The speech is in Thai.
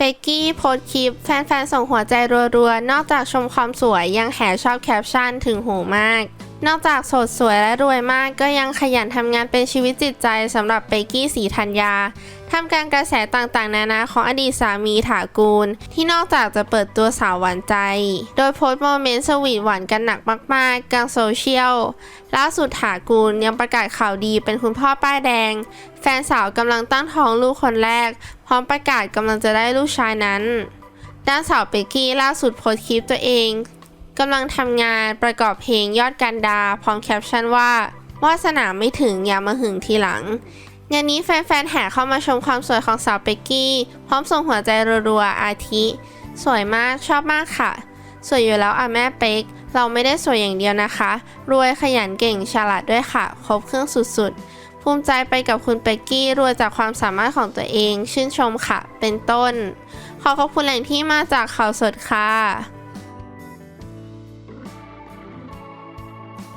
เบกกี้โพสคลิป แฟนๆ ส่งหัวใจรัวๆ นอกจากชมความสวยยังแห่ชอบแคปชั่นถึงหูมาก นอกจากสดสวยและรวยมากก็ยังขยันทำงานเป็นชีวิตจิตใจสำหรับเบกกี้สีธัญญาทำการกระแสต่างๆ นานาของอดีตสามีถากูล ที่นอกจากจะเปิดตัวสาวหวานใจ โดยโพสต์โมเมนต์สวีทหวานกันหนักมากๆ กลางโซเชียลล่าสุดถากูลยังประกาศข่าวดีเป็นคุณพ่อป้ายแดง แฟนสาวกำลังตั้งท้องลูกคนแรก พร้อมประกาศกำลังจะได้ลูกชายนั้นด้านสาวเบกกี้ล่าสุดโพสต์คลิปตัวเอง กำลังทำงานประกอบเพลงยอดกันดา พร้อมแคปชั่นว่าวาสนาไม่ถึงอย่ามาหึงทีหลังงานนี้แฟนๆแห่เข้ามาชมความสวยของสาวเบกกี้ พร้อมส่งหัวใจรัวๆอาทิ สวยมากชอบมากค่ะ สวยอยู่แล้วอะแม่เป๊ก เราไม่ได้สวยอย่างเดียวนะคะ รวยขยันเก่งฉลาดด้วยค่ะ ครบเครื่องสุดๆ ภูมิใจไปกับคุณเป๊กกี้รวยจากความสามารถของตัวเอง ชื่นชมค่ะ เป็นต้น ขอขอบคุณแหล่งที่มาจากข่าวสดค่ะ